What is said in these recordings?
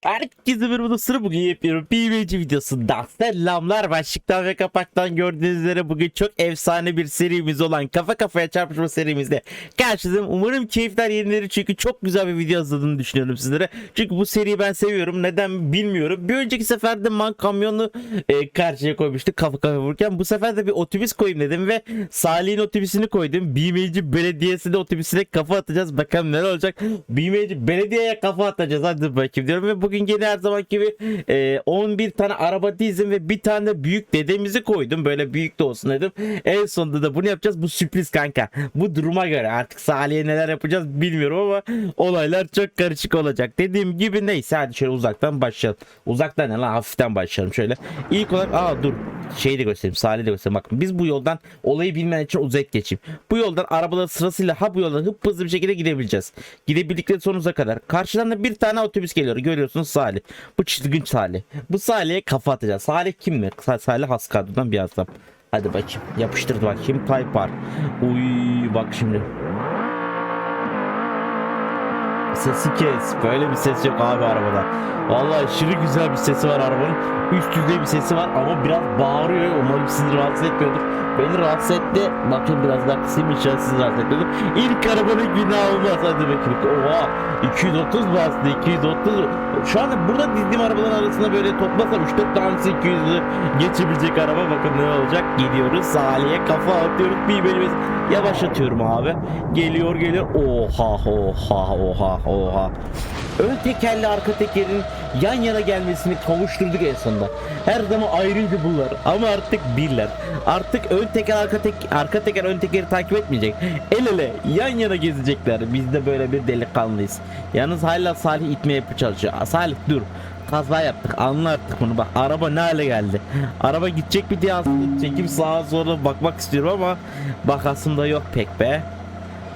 Herkese merhaba dostlarım bugün yapıyorum PvC videosundan selamlar. Başlıktan ve kapaktan gördüğünüz üzere bugün çok efsane bir serimiz olan kafa kafaya çarpışma serimizde karşınızdayım. Umarım keyifler yenileri çünkü çok güzel bir video hazırladığını düşünüyorum sizlere. Çünkü bu seriyi ben seviyorum neden bilmiyorum. Bir önceki seferde man kamyonu e, karşıya koymuştuk kafa kafa vururken. Bu sefer de bir otobüs koyayım dedim ve Salih'in otobüsünü koydum. BMC belediyesi de otobüsüne kafa atacağız. Bakalım neler olacak. BMC belediyeye kafa atacağız. Hadi bakayım diyorum ve bugün gene her zaman gibi e, 11 tane araba dizdim ve bir tane büyük dedemizi koydum. Böyle büyük de olsun dedim. En sonunda da bunu yapacağız. Bu sürpriz kanka. Bu duruma göre artık Salih'e neler yapacağız bilmiyorum ama olaylar çok karışık olacak. Dediğim gibi neyse hadi şöyle uzaktan başlayalım. Uzaktan ne lan? Hafiften başlayalım şöyle. İlk olarak aa dur. Şeyi de göstereyim Salih'i de göstereyim. Bakın biz bu yoldan olayı bilmeyen için uzak geçeyim. Bu yoldan arabalar sırasıyla ha bu yoldan hıp hızlı bir şekilde gidebileceğiz. Gidebildikleri sonuza kadar. Karşıdan da bir tane otobüs geliyor görüyorsunuz Salih. Bu çizgin Salih. Bu Salih'e kafa atacağız. Salih kim mi? Sa- Salih Haskadu'dan bir adam. Hadi bakayım. Yapıştırdı bakayım. Taypar. Uy bak şimdi Sesi kes. Böyle bir ses yok abi arabada. Vallahi aşırı güzel bir sesi var arabanın. Üst düzey bir sesi var ama biraz bağırıyor. Umarım sizi rahatsız etmiyordur. Beni rahatsız etti. Bakın biraz daha kısayım inşallah sizi rahatsız etmiyordur. İlk arabanın günahı olmaz. Hadi bakayım. Oha. 230 bastı. 230. Şu anda burada dizdiğim arabaların arasında böyle toplasam 3-4 tanesi 200'ü geçebilecek araba. Bakın ne olacak. Gidiyoruz. Salih'e kafa atıyoruz. Bir bölümümüz yavaşlatıyorum abi. Geliyor geliyor. Oha oha oha oha. Ön tekerle arka tekerin yan yana gelmesini kavuşturduk en sonunda. Her zaman ayrıydı bunlar ama artık birler. Artık ön teker arka tek arka teker ön tekeri takip etmeyecek. El ele yan yana gezecekler. Biz de böyle bir delikanlıyız. Yalnız hala Salih itmeye yapıp çalışıyor. Salih dur. Kaza yaptık anla artık bunu bak araba ne hale geldi araba gidecek bir diye aslında çekip sağa sola bakmak istiyorum ama bakasım da yok pek be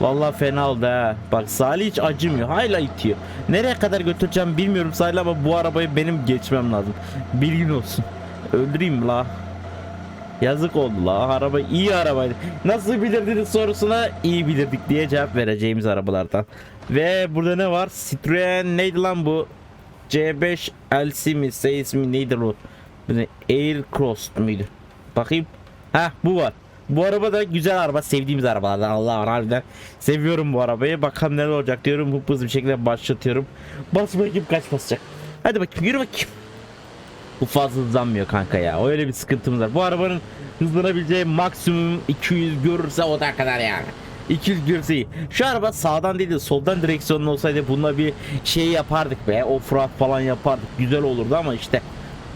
Vallahi fena oldu ha. Bak Salih hiç acımıyor. Hala itiyor. Nereye kadar götüreceğim bilmiyorum Salih ama bu arabayı benim geçmem lazım. Bilgin olsun. Öldüreyim la. Yazık oldu la. Araba iyi arabaydı. Nasıl bilirdiniz sorusuna iyi bilirdik diye cevap vereceğimiz arabalardan. Ve burada ne var? Citroen neydi lan bu? C5 LC mi? Seis mi? Neydi? Bu? Aircross muydu? Bakayım. Ha bu var. Bu araba da güzel araba. Sevdiğimiz arabalardan. Allah harbiden seviyorum bu arabayı. Bakalım neler olacak diyorum. Hıp hızlı bir şekilde başlatıyorum. Bas bakayım kaç basacak. Hadi bakayım yürü bakayım. Bu fazla hızlanmıyor kanka ya. Öyle bir sıkıntımız var. Bu arabanın hızlanabileceği maksimum 200 görürse o da kadar yani. 200 görürse iyi. Şu araba sağdan değil de soldan direksiyonlu olsaydı bununla bir şey yapardık be. Offroad falan yapardık. Güzel olurdu ama işte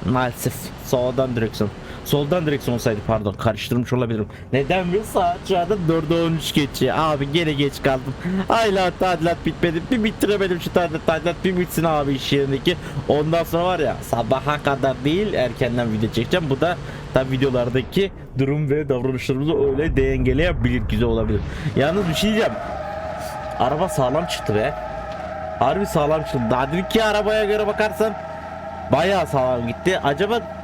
maalesef sağdan direksiyon. Soldan direksiyon olsaydı pardon karıştırmış olabilirim. Neden bir saat şu anda 4'e 13 geçiyor. Abi gene geç kaldım. Hala tadilat bitmedi. Bir bitiremedim şu tadilat. Tadilat bir bitsin abi iş yerindeki. Ondan sonra var ya sabaha kadar değil erkenden video çekeceğim. Bu da tabi videolardaki durum ve davranışlarımızı öyle dengeleyebilir. Güzel olabilir. Yalnız bir şey diyeceğim. Araba sağlam çıktı be. Harbi sağlam çıktı. Daha ki arabaya göre bakarsan bayağı sağlam gitti. Acaba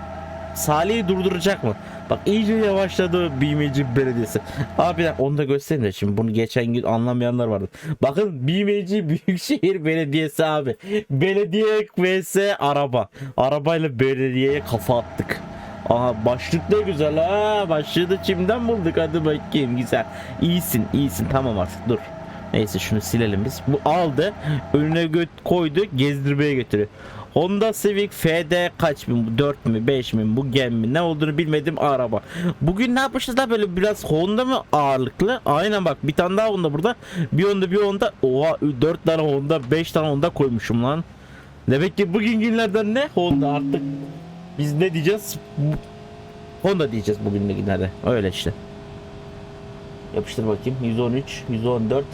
Salih'i durduracak mı? Bak iyice yavaşladı BMC belediyesi. Abi onu da göstereyim de şimdi bunu geçen gün anlamayanlar vardı. Bakın BMC Büyükşehir Belediyesi abi. Belediye vs araba. Arabayla belediyeye kafa attık. Aha başlık ne güzel ha. Başlığı da çimden bulduk. Hadi bakayım güzel. İyisin iyisin tamam artık dur. Neyse şunu silelim biz. Bu aldı. Önüne gö- koydu. Gezdirmeye götürüyor. Honda Civic FD kaç bin? bu? 4 mü 5 mi bu gem mi ne olduğunu bilmedim araba. Bugün ne yapmışız da böyle biraz Honda mı ağırlıklı? Aynen bak bir tane daha Honda burada. Bir Honda bir Honda. Oha 4 tane Honda 5 tane Honda koymuşum lan. Demek ki bugün günlerden ne? Honda artık. Biz ne diyeceğiz? Honda diyeceğiz bugün günlerde. Öyle işte. Yapıştır bakayım. 113, 114.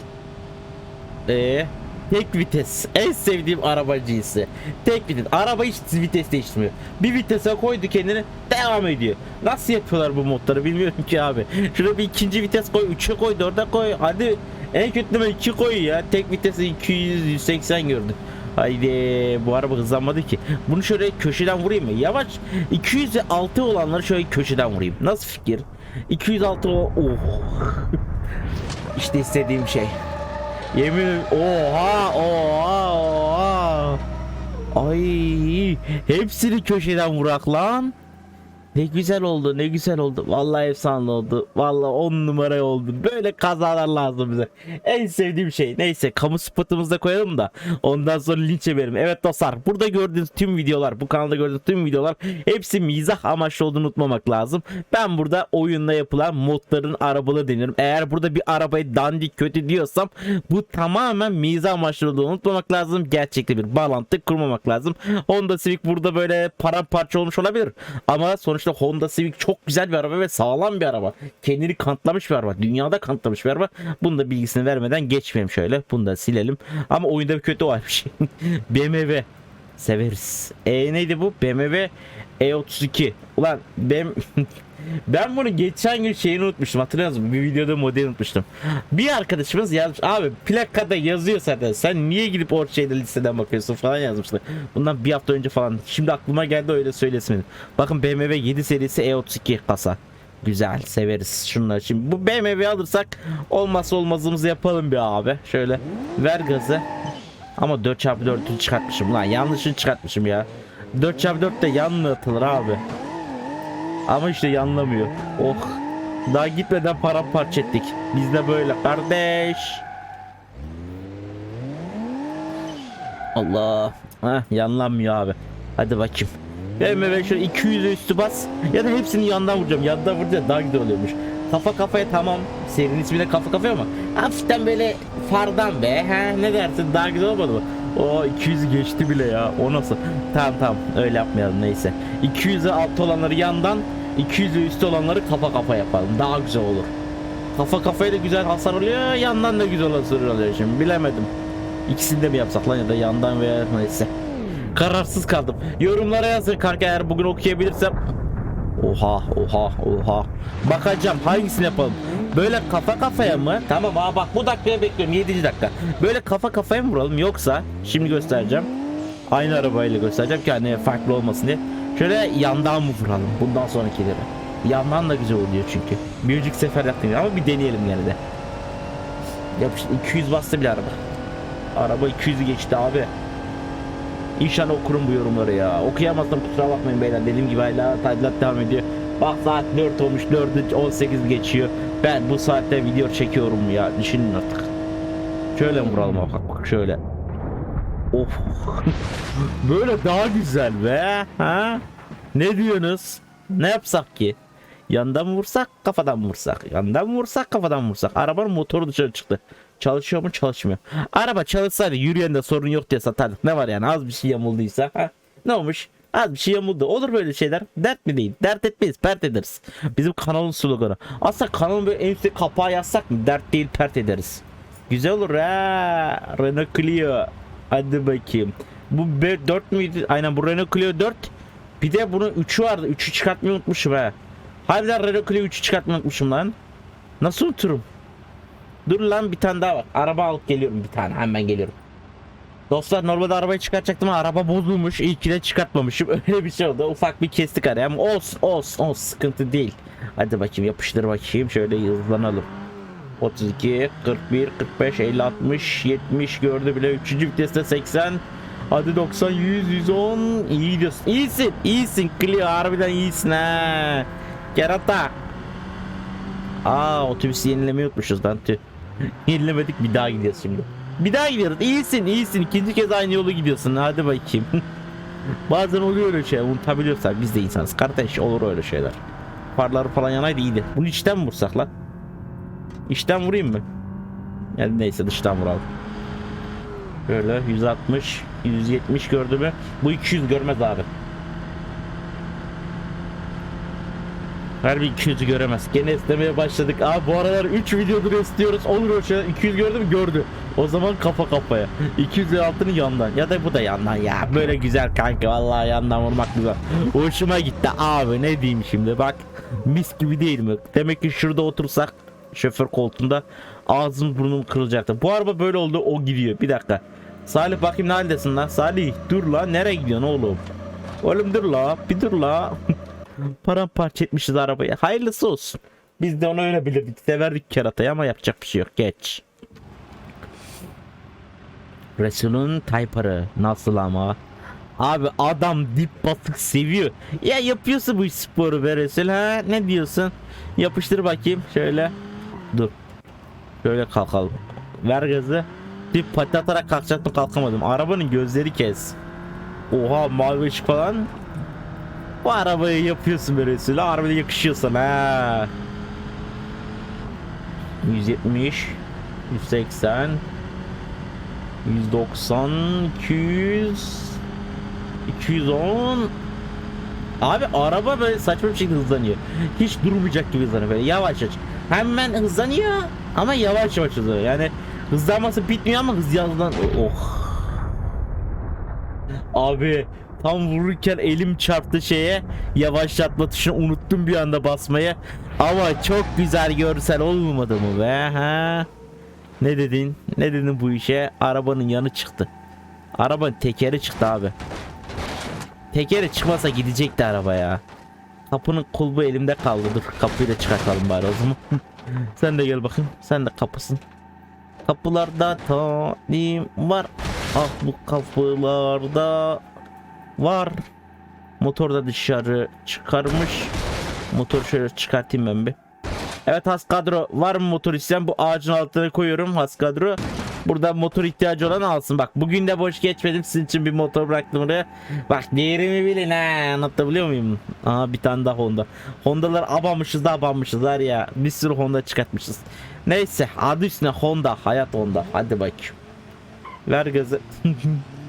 Ee, tek vites. En sevdiğim arabacıysı. Tek vites. Araba hiç vites değiştirmiyor. Bir vitese koydu kendini devam ediyor. Nasıl yapıyorlar bu modları bilmiyorum ki abi. Şurada bir ikinci vites koy, 3'e koy, 4'e koy. Hadi en kötü ben 2 koy ya. Tek vitesi 200 180 gördüm. Haydi bu araba hızlanmadı ki. Bunu şöyle köşeden vurayım mı? Yavaş. 206 olanları şöyle köşeden vurayım. Nasıl fikir? 206 o. Oh. işte istediğim şey. Yemin. Oha oha oha. Ay hepsini köşeden vurak lan. Ne güzel oldu ne güzel oldu. Vallahi efsane oldu. Vallahi on numara oldu. Böyle kazalar lazım bize. En sevdiğim şey. Neyse kamu spotumuzu koyalım da. Ondan sonra linç ederim. Evet dostlar burada gördüğünüz tüm videolar bu kanalda gördüğünüz tüm videolar hepsi mizah amaçlı olduğunu unutmamak lazım. Ben burada oyunda yapılan modların arabalı deniyorum. Eğer burada bir arabayı dandik kötü diyorsam bu tamamen mizah amaçlı olduğunu unutmamak lazım. Gerçekte bir bağlantı kurmamak lazım. Honda Civic burada böyle paramparça olmuş olabilir. Ama sonuçta Honda Civic çok güzel bir araba ve sağlam bir araba. Kendini kanıtlamış bir araba. Dünyada kanıtlamış bir araba. Bunun da bilgisini vermeden geçmeyelim şöyle. Bunu da silelim. Ama oyunda bir kötü varmış. BMW. Severiz. E neydi bu? BMW E32. Ulan ben ben bunu geçen gün şeyini unutmuştum. Hatırlıyor musun? Bir videoda modeli unutmuştum. Bir arkadaşımız yazmış. Abi plakada yazıyor zaten. Sen niye gidip o şeyde listeden bakıyorsun falan yazmışlar. Bundan bir hafta önce falan. Şimdi aklıma geldi öyle söylesin. Bakın BMW 7 serisi E32 kasa. Güzel severiz şunları. Şimdi bu BMW alırsak olmazsa olmazımızı yapalım bir abi. Şöyle ver gazı. Ama 4x4'ü çıkartmışım lan. Yanlışını çıkartmışım ya. 4x4 de yanlı atılır abi. Ama işte yanlamıyor. Oh. Daha gitmeden paramparça ettik. Biz de böyle kardeş. Allah. Heh, yanlanmıyor abi. Hadi bakayım. BMW şöyle 200 üstü bas. Ya da hepsini yandan vuracağım. Yandan vurunca daha güzel oluyormuş. Kafa kafaya tamam. Serinin ismi de kafa kafaya ama hafiften böyle fardan be. Ha, ne dersin daha güzel olmadı mı? O 200 geçti bile ya. O nasıl? Tamam tamam öyle yapmayalım neyse. 200'e altı olanları yandan 200'e üstü olanları kafa kafa yapalım. Daha güzel olur. Kafa kafaya da güzel hasar oluyor. Yandan da güzel hasar oluyor şimdi. Bilemedim. İkisini de mi yapsak lan ya da yandan veya neyse. Kararsız kaldım. Yorumlara yazın kanka eğer bugün okuyabilirsem. Oha oha oha. Bakacağım hangisini yapalım. Böyle kafa kafaya mı? Tamam aa bak bu dakikaya bekliyorum 7. dakika. Böyle kafa kafaya mı vuralım yoksa şimdi göstereceğim. Aynı arabayla göstereceğim ki hani farklı olmasın diye. Şöyle yandan mı vuralım bundan sonrakileri. Yandan da güzel oluyor çünkü. Bir önceki sefer yaptım ama bir deneyelim gene de. Yapıştı 200 bastı bir araba. Araba 200'ü geçti abi. İnşallah okurum bu yorumları ya. Okuyamazsam kusura bakmayın beyler. Dediğim gibi hala tadilat devam ediyor. Bak saat 4 olmuş 4'ü 18 geçiyor. Ben bu saatte video çekiyorum ya. Düşünün artık. Şöyle vuralım bak bak şöyle. Of. Böyle daha güzel be. Ha? Ne diyorsunuz? Ne yapsak ki? Yandan mı vursak kafadan mı vursak? Yandan mı vursak kafadan mı vursak? Arabanın motoru dışarı çıktı. Çalışıyor mu çalışmıyor. Araba çalışsaydı yürüyende sorun yok diye satardık. Ne var yani az bir şey yamulduysa. Ne olmuş? Az bir şey yamuldu. Olur böyle şeyler. Dert mi değil? Dert etmeyiz. Pert ederiz. Bizim kanalın sloganı. Aslında kanalın böyle en üstte kapağı yazsak mı? Dert değil pert ederiz. Güzel olur ha. Renault Clio. Hadi bakayım. Bu 4 müydü? Aynen bu Renault Clio 4. Bir de bunun 3'ü vardı. 3'ü çıkartmayı unutmuşum ha. Harbiden Renault Clio 3'ü çıkartmayı unutmuşum lan. Nasıl unuturum? Dur lan bir tane daha var. Araba alıp geliyorum bir tane. Hemen geliyorum. Dostlar normalde arabayı çıkartacaktım ama araba bozulmuş. İyi ki de çıkartmamışım. Öyle bir şey oldu. Ufak bir kestik araya ama olsun olsun olsun sıkıntı değil. Hadi bakayım yapıştır bakayım. Şöyle hızlanalım. 32, 41, 45, 50, 60, 70 gördü bile. 3. viteste 80. Hadi 90, 100, 110. İyi gidiyorsun. İyisin, iyisin Clio. Harbiden iyisin ha. Kerata. Aa otobüsü yenilemeyi unutmuşuz lan tüh. Yenilemedik bir daha gidiyoruz şimdi. Bir daha gidiyoruz. İyisin iyisin. İkinci kez aynı yolu gidiyorsun. Hadi bakayım. Bazen oluyor öyle şey. Unutabiliyorsan biz de insanız. Kardeş olur öyle şeyler. Farları falan yanaydı iyiydi. Bunu içten mi vursak lan? İçten vurayım mı? Yani neyse dıştan vuralım. Böyle 160, 170 gördü mü? Bu 200 görmez abi. Harbi 200'ü göremez. Gene istemeye başladık. Abi bu aralar 3 videodur istiyoruz. Olur o şey. 200 gördü mü? Gördü. O zaman kafa kafaya. 200 altını yandan. Ya da bu da yandan ya. Böyle güzel kanka. Vallahi yandan vurmak güzel. Hoşuma gitti abi. Ne diyeyim şimdi? Bak mis gibi değil mi? Demek ki şurada otursak şoför koltuğunda ağzım burnum kırılacaktı. Bu araba böyle oldu. O gidiyor. Bir dakika. Salih bakayım ne haldesin lan? Salih dur la. Nereye gidiyorsun oğlum? Oğlum dur la. Bir dur la. Paramparça etmişiz arabayı. Hayırlısı olsun. Biz de onu öyle bilirdik. Severdik keratayı ama yapacak bir şey yok. Geç. Resul'un Tayparı nasıl ama? Abi adam dip batık seviyor. Ya yapıyorsun bu sporu be Resul ha? Ne diyorsun? Yapıştır bakayım şöyle. Dur. Şöyle kalkalım. Ver gazı. Dip pati atarak kalkacaktım kalkamadım. Arabanın gözleri kes. Oha mavi ışık falan. Bu arabayı yapıyorsun Resul. Arabaya yakışıyor sana ha. 170 180 190 200 210 Abi araba böyle saçma bir şekilde hızlanıyor. Hiç durmayacak gibi hızlanıyor böyle yavaş yavaş. Hemen hızlanıyor ama yavaş yavaş hızlanıyor. Yani hızlanması bitmiyor ama hız yazılan oh. Abi tam vururken elim çarptı şeye yavaşlatma tuşunu unuttum bir anda basmayı. Ama çok güzel görsel olmadı mı be ha? Ne dedin? Ne dedin bu işe? Arabanın yanı çıktı. Arabanın tekeri çıktı abi. Tekeri çıkmasa gidecekti araba ya. Kapının kulbu elimde kaldı. Dur kapıyı da çıkartalım bari o zaman. Sen de gel bakayım. Sen de kapısın. Kapılarda talim var. Ah bu kapılarda var. Motor da dışarı çıkarmış. Motor şöyle çıkartayım ben bir. Evet has kadro var mı motor isteyen bu ağacın altına koyuyorum has kadro. Burada motor ihtiyacı olan alsın. Bak bugün de boş geçmedim sizin için bir motor bıraktım oraya. Bak değerimi bilin ha anlatabiliyor muyum? Aha bir tane daha Honda. Hondalar abanmışız da abanmışız var ya. Bir sürü Honda çıkartmışız. Neyse adı üstüne Honda hayat Honda. Hadi bakayım. Ver gazı.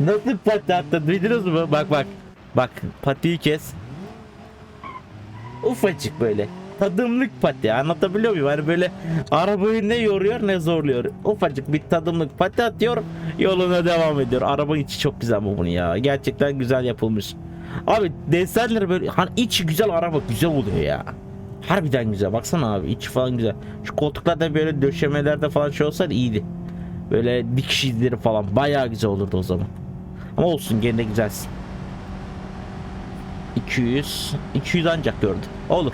Nasıl pati attın duydunuz mu? Bak bak. Bak patiyi kes. Ufacık böyle. Tadımlık pati anlatabiliyor muyum? Hani böyle arabayı ne yoruyor ne zorluyor. Ufacık bir tadımlık pati atıyor yoluna devam ediyor. Araba içi çok güzel bu bunun ya. Gerçekten güzel yapılmış. Abi desenleri böyle hani içi güzel araba güzel oluyor ya. Harbiden güzel baksana abi içi falan güzel. Şu koltuklarda böyle döşemelerde falan şey olsaydı iyiydi. Böyle dikiş izleri falan bayağı güzel olurdu o zaman. Ama olsun gene de güzelsin. 200 200 ancak gördü. Olur.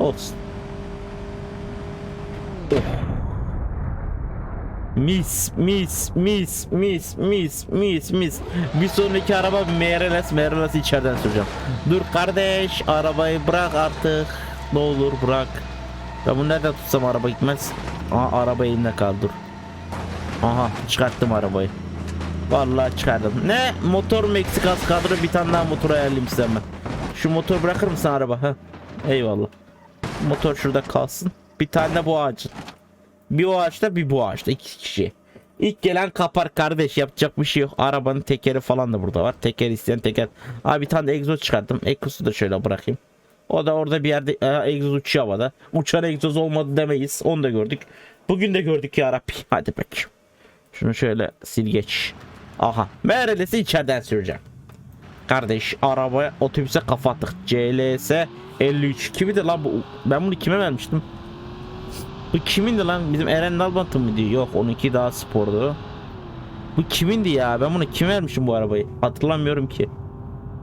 Olsun. Oh. Mis mis mis mis mis mis mis. Bir sonraki araba MRLS MRLS içeriden süreceğim. Dur kardeş arabayı bırak artık. Ne olur bırak. Ben bunu nereden tutsam araba gitmez. Aha araba elimde kaldı dur. Aha çıkarttım arabayı. Vallahi çıkardım. Ne? Motor Meksikas kadro bir tane daha motor ayarlayayım size hemen. Şu motor bırakır mısın araba? Ha? Eyvallah. Motor şurada kalsın. Bir tane de bu ağacın. Bir o ağaçta bir bu ağaçta. iki kişi. İlk gelen kapar kardeş yapacak bir şey yok. Arabanın tekeri falan da burada var. Teker isteyen teker. Abi bir tane de egzoz çıkarttım. Egzozu da şöyle bırakayım. O da orada bir yerde e, egzoz uçuyor havada. Uçan egzoz olmadı demeyiz. Onu da gördük. Bugün de gördük ya Rabbi. Hadi bakayım. Şunu şöyle sil geç. Aha. Merelesi içeriden süreceğim. Kardeş arabaya otobüse kafa attık. CLS 53. Kimdi lan bu? Ben bunu kime vermiştim? Bu kimindi lan? Bizim Eren Nalbant'ın mı diyor? Yok onunki daha spordu. Bu kimindi ya? Ben bunu kim vermişim bu arabayı? Hatırlamıyorum ki.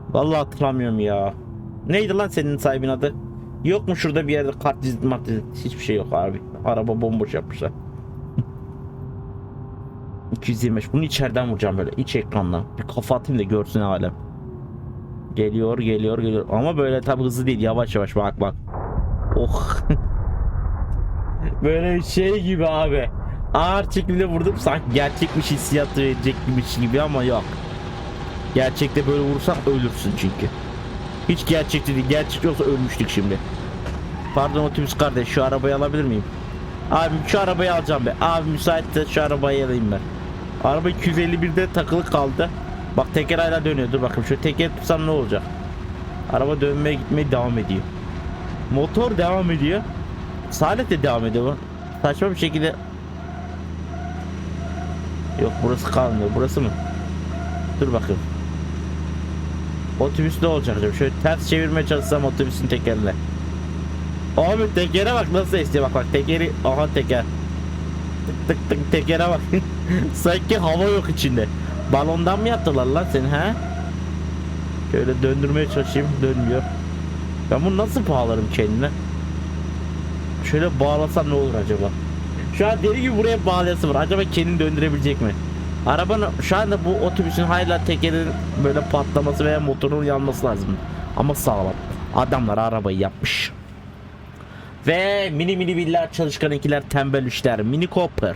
Vallahi hatırlamıyorum ya. Neydi lan senin sahibin adı? Yok mu şurada bir yerde kart dizit mart dizit? Hiçbir şey yok abi. Araba bomboş yapmışlar. 225. Bunu içeriden vuracağım böyle iç ekranla. Bir kafa atayım da görsün alem. Geliyor geliyor geliyor. Ama böyle tabi hızlı değil yavaş yavaş bak bak. Oh. böyle şey gibi abi. Ağır şekilde vurdum sanki gerçekmiş hissiyat verecekmiş gibi ama yok. Gerçekte böyle vurursan ölürsün çünkü. Hiç gerçekte değil. Gerçek olsa ölmüştük şimdi. Pardon otobüs kardeş şu arabayı alabilir miyim? Abi şu arabayı alacağım be. Abi müsaitse şu arabayı alayım ben. Araba 251'de takılı kaldı. Bak teker hala dönüyor. Dur bakayım şu teker tutsam ne olacak? Araba dönmeye gitmeye devam ediyor. Motor devam ediyor. Salet de devam ediyor. Saçma bir şekilde Yok burası kalmıyor. Burası mı? Dur bakayım. Otobüs ne olacak acaba? Şöyle ters çevirmeye çalışsam otobüsün tekerle. Abi tekere bak nasıl esiyor bak bak tekeri aha teker. Tık tık tık tekere bak. Sanki hava yok içinde. Balondan mı yaptılar lan seni ha? Şöyle döndürmeye çalışayım dönmüyor. Ben bunu nasıl bağlarım kendine? Şöyle bağlasam ne olur acaba? Şu an deli gibi buraya bağlayası var. Acaba kendini döndürebilecek mi? Arabanın şu anda bu otobüsün hala tekerin böyle patlaması veya motorun yanması lazım. Ama sağlam. Adamlar arabayı yapmış. Ve mini mini biller çalışkan ikiler tembel üçler mini copper.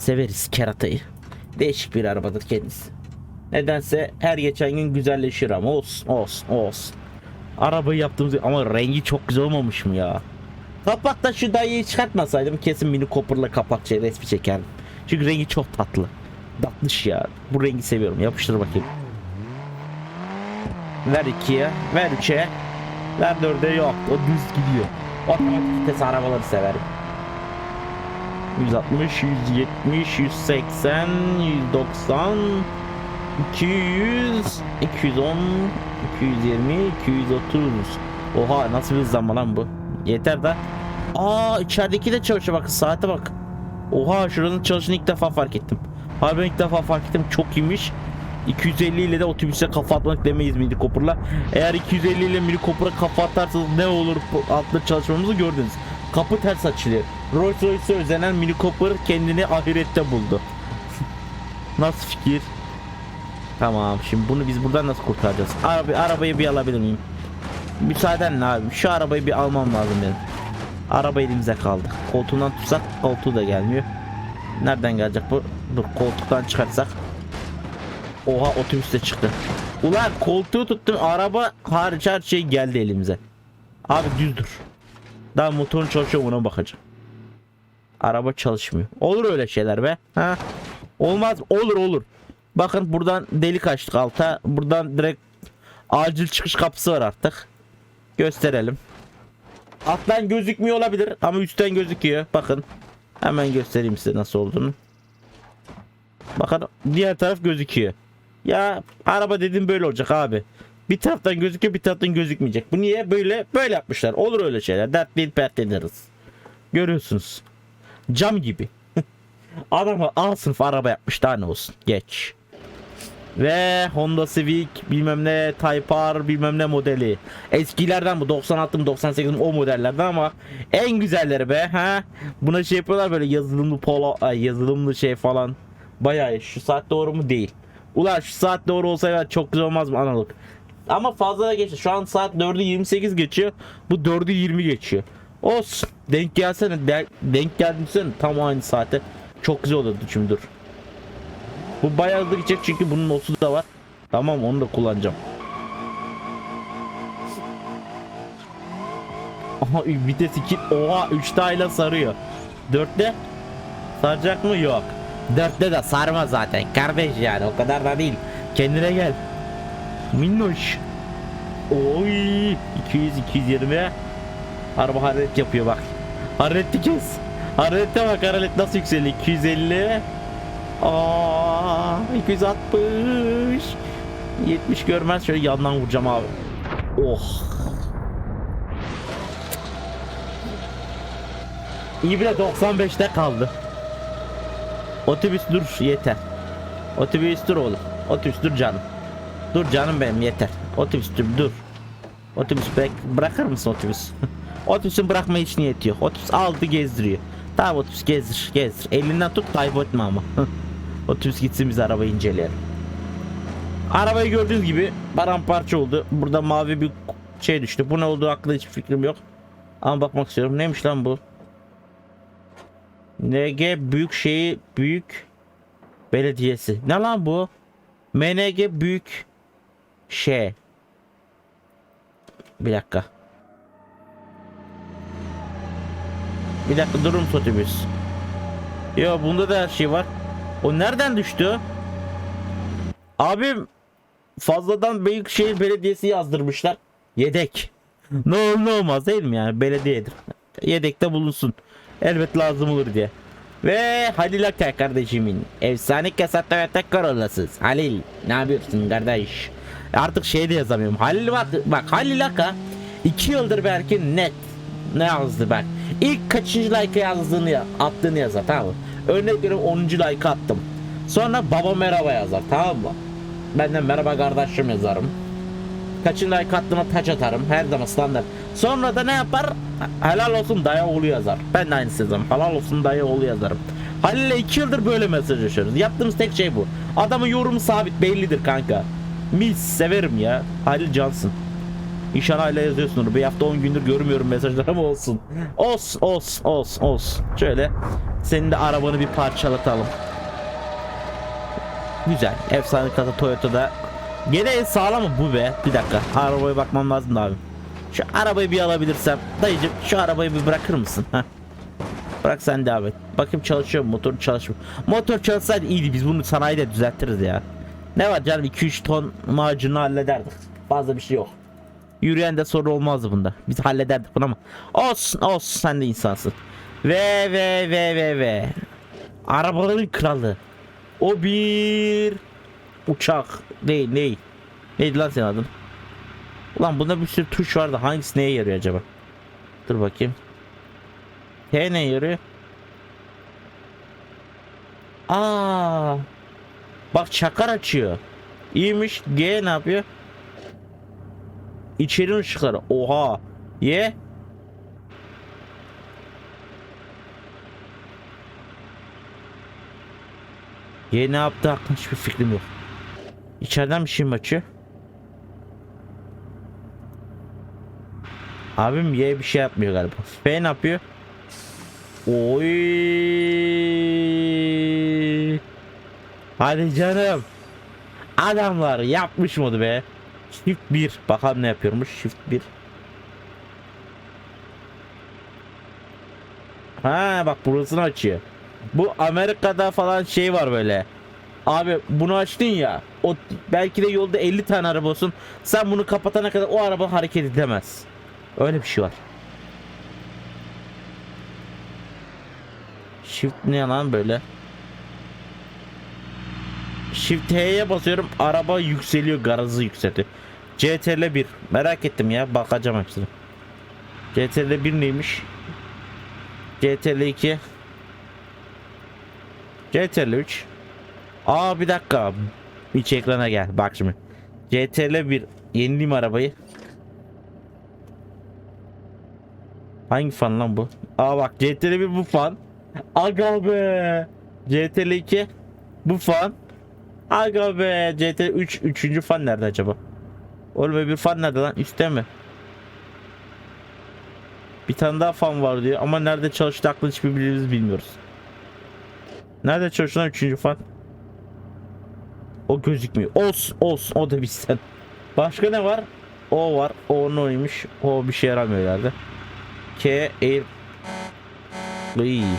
Severiz keratayı. Değişik bir arabadır kendisi. Nedense her geçen gün güzelleşir ama olsun olsun olsun. Arabayı yaptığımız ama rengi çok güzel olmamış mı ya? Kapakta şu dayıyı çıkartmasaydım kesin mini copper'la kapak şey resmi çekerdim. Çünkü rengi çok tatlı. Tatlış ya. Bu rengi seviyorum. Yapıştır bakayım. Ver ikiye, ver üçe, ver dörde yok. O düz gidiyor. Otomatik vites arabaları severim. 160, 170, 180, 190, 200, 210, 220, 230. Oha nasıl bir zaman lan bu? Yeter de. Aa içerideki de çalışıyor bak saate bak. Oha şuranın çalışını ilk defa fark ettim. Harbi ilk defa fark ettim çok iyiymiş. 250 ile de otobüse kafa atmak demeyiz mini Cooper'la. Eğer 250 ile mini Cooper'a kafa atarsanız ne olur altta çalışmamızı gördünüz. Kapı ters açılıyor. Rolls Royce'e özenen mini Cooper kendini ahirette buldu. Nasıl fikir? Tamam şimdi bunu biz buradan nasıl kurtaracağız? Abi arabayı bir alabilir miyim? Müsaadenle abi şu arabayı bir almam lazım benim. Araba elimize kaldı. Koltuğundan tutsak koltuğu da gelmiyor. Nereden gelecek bu? Dur koltuktan çıkartsak. Oha otobüs de çıktı. Ulan koltuğu tuttum araba hariç her şey geldi elimize. Abi düz dur. Daha motorun çalışıyor ona bakacağım. Araba çalışmıyor. Olur öyle şeyler be. Ha? Olmaz olur olur. Bakın buradan delik açtık alta. Buradan direkt acil çıkış kapısı var artık. Gösterelim. Alttan gözükmüyor olabilir ama üstten gözüküyor. Bakın. Hemen göstereyim size nasıl olduğunu. Bakın diğer taraf gözüküyor. Ya araba dedim böyle olacak abi. Bir taraftan gözüküyor bir taraftan gözükmeyecek. Bu niye? Böyle böyle yapmışlar. Olur öyle şeyler. Dert değil pert ederiz. Görüyorsunuz. Cam gibi. Adama A sınıf araba yapmış daha ne olsun. Geç. Ve Honda Civic bilmem ne Type R bilmem ne modeli. Eskilerden bu 96 mı 98 mi o modellerden ama en güzelleri be ha. Buna şey yapıyorlar böyle yazılımlı polo ay, yazılımlı şey falan. Bayağı şu saat doğru mu değil. Ulan şu saat doğru olsa ya çok güzel olmaz mı analog. Ama fazla geçti. Şu an saat 4'ü 28 geçiyor. Bu 4'ü 20 geçiyor. Olsun. Denk gelsene. de- denk geldiysen tam aynı saate. Çok güzel olurdu şimdi dur. Bu bayağı hızlı gidecek çünkü bunun notu da var. Tamam onu da kullanacağım. Aha vites 2 oha 3 tayla sarıyor. 4'te saracak mı? Yok. 4'te de sarma zaten kardeş yani o kadar da değil. Kendine gel. Minnoş. Oy 200 220. Araba hararet yapıyor bak. Harareti kes. Hararete bak hararet nasıl yükseliyor 250. Aa 260. 70 görmez şöyle yandan vuracağım abi. Oh. İyi bile 95'te kaldı. Otobüs dur yeter. Otobüs dur oğlum. Otobüs dur canım. Dur canım benim yeter. Otobüs dur. Otobüs bek bırakır mısın otobüs? Otobüsün bırakma hiç niyeti yok. Otobüs aldı gezdiriyor. Tamam otobüs gezdir gezdir. Elinden tut kaybetme ama. otobüs gitsin biz arabayı inceleyelim. Arabayı gördüğünüz gibi paramparça oldu. Burada mavi bir şey düştü. Bu ne olduğu hakkında hiçbir fikrim yok. Ama bakmak istiyorum. Neymiş lan bu? NG büyük şeyi büyük belediyesi. Ne lan bu? MNG büyük şey. Bir dakika. Bir dakika durun otobüs. Yo bunda da her şey var. O nereden düştü? Abim fazladan Büyükşehir Belediyesi yazdırmışlar. Yedek. Ne olur ne olmaz değil mi yani belediyedir. Yedekte bulunsun. Elbet lazım olur diye. Ve Halil Akay kardeşimin efsane kasatta ve tek korolasız. Halil ne yapıyorsun kardeş? Artık şey de yazamıyorum. Halil bak, bak Halil Aka 2 yıldır belki net ne yazdı bak. İlk kaçıncı like yazdığını ya- attığını yazar tamam mı? Örnek veriyorum 10. like attım. Sonra baba merhaba yazar tamam mı? Ben de merhaba kardeşim yazarım. Kaçıncı like attığıma taç atarım. Her zaman standart. Sonra da ne yapar? Helal olsun dayı oğlu yazar. Ben de aynısı yazarım. Helal olsun dayı oğlu yazarım. Halil'le 2 yıldır böyle mesajlaşıyoruz. Yaptığımız tek şey bu. Adamın yorumu sabit bellidir kanka. Mis severim ya. Halil Cansın. İnşallah hala yazıyorsundur. Bir hafta 10 gündür görmüyorum mesajları ama olsun. Olsun olsun olsun olsun. Şöyle senin de arabanı bir parçalatalım. Güzel. Efsane kasa Toyota'da. Gene en sağlam mı bu be? Bir dakika. Arabaya bakmam lazım da abi. Şu arabayı bir alabilirsem. Dayıcım şu arabayı bir bırakır mısın? Heh. Bırak sen devam et. Bakayım çalışıyor mu? Motor çalışmıyor. Motor çalışsaydı iyiydi. Biz bunu sanayide düzeltiriz ya. Ne var canım 2-3 ton macunu hallederdik. Fazla bir şey yok. Yürüyen de sorun olmazdı bunda. Biz hallederdik bunu ama. Olsun olsun sen de insansın. Ve ve ve ve ve. Arabaların kralı. O bir uçak değil değil. Neydi lan senin adın? Ulan bunda bir sürü tuş vardı. Hangisi neye yarıyor acaba? Dur bakayım. T neye yarıyor? Aa. Bak çakar açıyor. İyiymiş. G ne yapıyor? İçeri ışıkları. Oha. Y. Y ne yaptı hakkında hiçbir fikrim yok. İçeriden bir şey mi açıyor? Abim Y bir şey yapmıyor galiba. F ne yapıyor? Oy. Hadi canım. Adamlar yapmış modu be. Shift 1. Bakalım ne yapıyormuş. Shift 1. Ha bak burasını açıyor. Bu Amerika'da falan şey var böyle. Abi bunu açtın ya. O belki de yolda 50 tane araba olsun. Sen bunu kapatana kadar o araba hareket edemez. Öyle bir şey var. Shift ne lan böyle? Shift T'ye basıyorum. Araba yükseliyor. Gazı yükseltiyor. CTRL 1 merak ettim ya. Bakacağım hepsine. CTRL 1 neymiş? CTRL 2 CTRL 3 Aa bir dakika. İç ekrana gel. Bak şimdi. CTRL 1 yenileyim arabayı. Hangi fan lan bu? Aa bak. CTRL 1 bu fan. Aga be. CTRL 2 Bu fan Aga be CTRL 3 üçüncü fan nerede acaba? Oğlum öbür fan nerede lan üstte mi? Bir tane daha fan var diyor ama nerede çalıştı aklını hiçbir biliriz bilmiyoruz. Nerede çalışan üçüncü fan? O gözükmüyor. Olsun olsun o da bizden. Başka ne var? O var. O neymiş? O bir şey yaramıyor herhalde. K Air.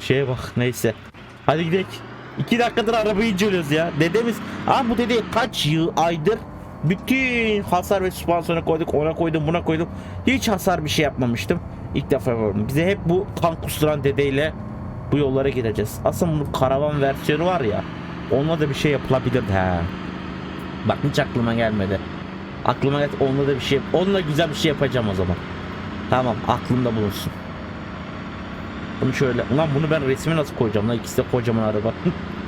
Şeye bak neyse. Hadi gidelim. İki dakikadır arabayı inceliyoruz ya. Dedemiz Aa bu dede kaç yıl aydır bütün hasar ve süspansiyona koyduk ona koydum buna koydum. Hiç hasar bir şey yapmamıştım. İlk defa yapıyorum. Bize hep bu kan kusturan dedeyle bu yollara gideceğiz. Aslında bunun karavan versiyonu var ya. Onunla da bir şey yapılabilirdi ha. Bak hiç aklıma gelmedi. Aklıma geldi onunla da bir şey onunla güzel bir şey yapacağım o zaman. Tamam aklımda bulunsun. Bunu şöyle ulan bunu ben resmi nasıl koyacağım lan ikisi de kocaman araba.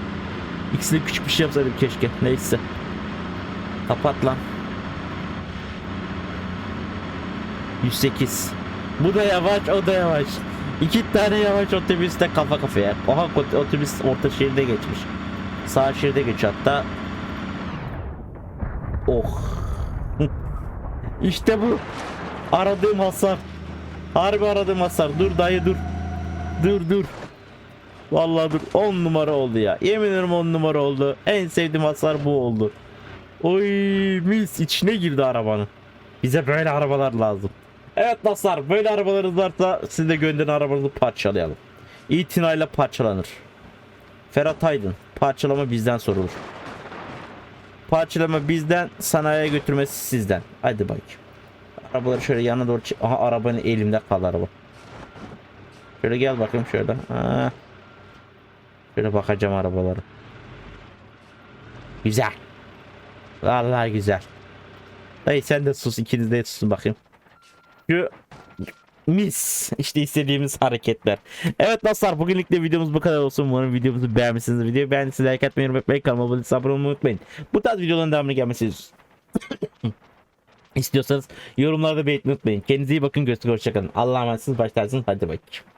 İkisi de küçük bir şey yapsaydım keşke. Neyse. Kapat lan. 108. Bu da yavaş, o da yavaş. İki tane yavaş otobüste kafa kafaya. Oha ot- otobüs orta şehirde geçmiş. Sağ şeride geç hatta. Oh. işte bu. Aradığım hasar. Harbi aradığım hasar. Dur dayı dur. Dur dur. Vallahi dur 10 numara oldu ya. Yemin ederim 10 numara oldu. En sevdiğim hasar bu oldu. Oy mis içine girdi arabanın. Bize böyle arabalar lazım. Evet dostlar böyle arabalarınız varsa siz de gönderin arabanızı parçalayalım. İtinayla parçalanır. Ferhat Aydın parçalama bizden sorulur. Parçalama bizden sanayiye götürmesi sizden. Hadi bak. Arabaları şöyle yana doğru. Aha arabanın elimde kaldı araba. Şöyle gel bakayım şöyle. Ha. Şöyle bakacağım arabaları. Güzel. Vallahi güzel. Dayı sen de sus ikiniz de susun bakayım. Şu mis işte istediğimiz hareketler. Evet dostlar bugünlük de videomuz bu kadar olsun. Umarım videomuzu beğenmişsiniz. Videoyu beğendiyseniz like atmayı unutmayın. Kanalıma abone olmayı unutmayın. Bu tarz videoların devamını gelmesini istiyorsanız yorumlarda belirtmeyi unutmayın. Kendinize iyi bakın. Görüşürüz. Hoşçakalın. Allah'a emanetsiniz. Başlarsınız. Hadi bakayım.